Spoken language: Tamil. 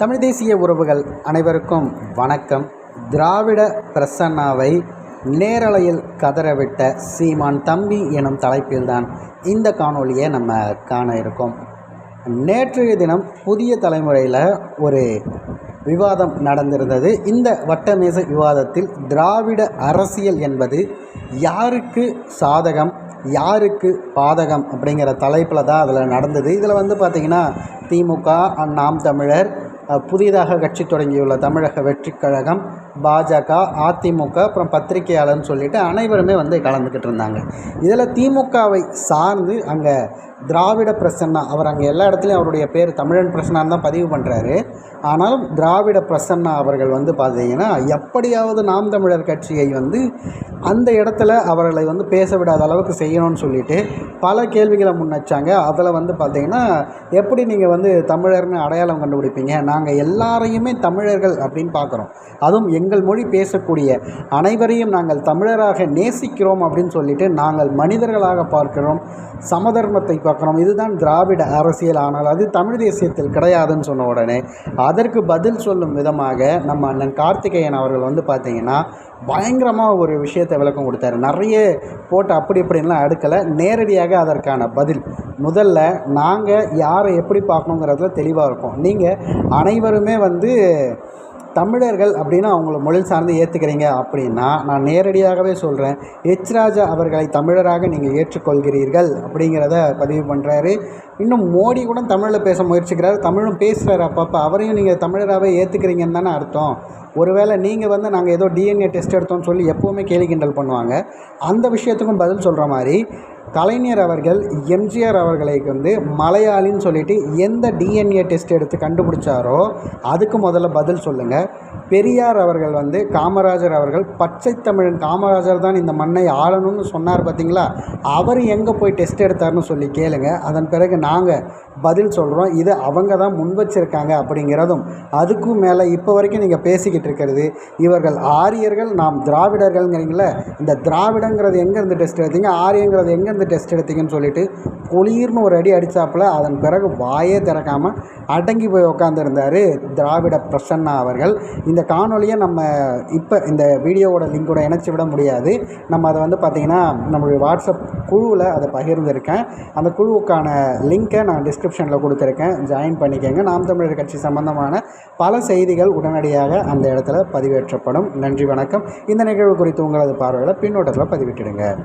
தமிழ் தேசிய உறவுகள் அனைவருக்கும் வணக்கம். திராவிட பிரசன்னாவை நேரலையில் கதறவிட்ட சீமான் தம்பி எனும் தலைப்பில்தான் இந்த காணொலியை நம்ம காண இருக்கோம். நேற்றைய தினம் புதிய தலைமுறையில் ஒரு விவாதம் நடந்திருந்தது. இந்த வட்டமேசை விவாதத்தில் திராவிட அரசியல் என்பது யாருக்கு சாதகம் யாருக்கு பாதகம் அப்படிங்கிற தலைப்பில் தான் அதில் நடந்தது. இதில் வந்து பார்த்திங்கன்னா திமுக நாம் தமிழர் புதிதாக கட்சி தொடங்கியுள்ள தமிழக வெற்றிக் கழகம் பாஜக அதிமுக அப்புறம் பத்திரிகையாளர்னு சொல்லிட்டு அனைவருமே வந்து கலந்துக்கிட்டு இருந்தாங்க. இதில் திமுகவை சார்ந்து அங்கே திராவிட பிரசன்னா அவர் அங்கே எல்லா இடத்துலையும் அவருடைய பேர் தமிழன் பிரசன்னான்னு தான் பதிவு பண்ணுறாரு ஆனாலும் திராவிட பிரசன்னா அவர்கள் வந்து பார்த்தீங்கன்னா எப்படியாவது நாம் தமிழர் கட்சியை வந்து அந்த இடத்துல அவர்களை வந்து பேச விடாத அளவுக்கு செய்யணும்னு சொல்லிட்டு பல கேள்விகளை முன்னச்சாங்க அதில் வந்து பார்த்தீங்கன்னா எப்படி நீங்கள் வந்து தமிழர்னு அடையாளம் கண்டுபிடிப்பீங்க? நாங்கள் எல்லாரையுமே தமிழர்கள் அப்படின்னு பார்க்குறோம் அதுவும் எங்கள் எங்கள் மொழி பேசக்கூடிய அனைவரையும் நாங்கள் தமிழராக நேசிக்கிறோம் அப்படின்னு சொல்லிட்டு நாங்கள் மனிதர்களாக பார்க்கிறோம். சமதர்மத்தை பார்க்குறோம். இதுதான் திராவிட அரசியல். ஆனால் அது தமிழ் தேசியத்தில் கிடையாதுன்னு சொன்ன உடனே அதற்கு பதில் சொல்லும் விதமாக நம்ம அண்ணன் கார்த்திகேயன் அவர்கள் வந்து பார்த்தீங்கன்னா பயங்கரமாக ஒரு விஷயத்தை விளக்கம் கொடுத்தாரு. நிறைய போட்டு அப்படி இப்படின்லாம் அடுக்கலை. நேரடியாக அதற்கான பதில். முதல்ல நாங்கள் யாரை எப்படி பார்க்கணுங்கிறதுல தெளிவாக இருக்கும். நீங்கள் அனைவருமே வந்து தமிழர்கள் அப்படின்னு அவங்கள மொழி சார்ந்து ஏற்றுக்கிறீங்க அப்படின்னா நான் நேரடியாகவே சொல்கிறேன் எச் ராஜா அவர்களை தமிழராக நீங்கள் ஏற்றுக்கொள்கிறீர்கள் அப்படிங்கிறத பதிவு பண்ணுறாரு இன்னும் மோடி கூட தமிழில் பேச முயற்சிக்கிறார் தமிழும் பேசுகிறாரு அப்பப்போ. அவரையும் நீங்கள் தமிழராகவே ஏற்றுக்கிறீங்கன்னு தானே அர்த்தம். ஒருவேளை நீங்கள் வந்து நாங்கள் ஏதோ டிஎன்ஏ டெஸ்ட் எடுத்தோம்னு சொல்லி எப்போவுமே கேலி கிண்டல் பண்ணுவாங்க. அந்த விஷயத்துக்கும் பதில் சொல்கிற மாதிரி கலைஞர் அவர்கள் எம்ஜிஆர் அவர்களை வந்து மலையாளின்னு சொல்லிட்டு எந்த டிஎன்ஏ டெஸ்ட் எடுத்து கண்டுபிடிச்சாரோ அதுக்கு முதல்ல பதில் சொல்லுங்கள் பெரியார் அவர்கள் வந்து காமராஜர் அவர்கள் பச்சை தமிழன் காமராஜர் தான் இந்த மண்ணை ஆளணும்னு சொன்னார் பார்த்தீங்களா அவர் எங்கே போய் டெஸ்ட் எடுத்தார்னு சொல்லி கேளுங்க. அதன் பிறகு நாங்கள் பதில் சொல்கிறோம் இதை அவங்க தான் முன் வச்சிருக்காங்க அப்படிங்கிறதும் அதுக்கும் மேலே இப்போ வரைக்கும் நீங்கள் பேசிக்கிட்டு இருக்கிறது இவர்கள் ஆரியர்கள் நாம் திராவிடர்கள்ங்கிறீங்களே இந்த திராவிடங்கிறது எங்கேருந்து டெஸ்ட் எடுத்தீங்க ஆரியங்கிறது எங்கேருந்து டெஸ்ட் எடுத்தீங்கன்னு சொல்லிட்டு குளிர்னு ஒரு அடி அடித்தாப்புல அதன் பிறகு வாயே திறக்காமல் அடங்கி போய் உட்காந்துருந்தார் திராவிட பிரசன்னா அவர்கள். இந்த காணொலியை நம்ம இப்போ இந்த வீடியோவோட லிங்கோட இணைச்சி விட முடியாது. நம்ம அதை வந்து பார்த்திங்கன்னா நம்மளுடைய வாட்ஸ்அப் குழுவில் அதை பகிர்ந்திருக்கேன். அந்த குழுவுக்கான லிங்க் லிங்க்கை நான் டிஸ்கிரிப்ஷனில் கொடுத்துருக்கேன். ஜாயின் பண்ணிக்கோங்க. நாம் தமிழர் கட்சி சம்பந்தமான பல செய்திகள் உடனடியாக அந்த இடத்துல பதிவேற்றப்படும். நன்றி வணக்கம். இந்த நிகழ்வு குறித்து உங்களது பார்வையில் பின்னோட்டத்தில் பதிவிட்டுடுங்க.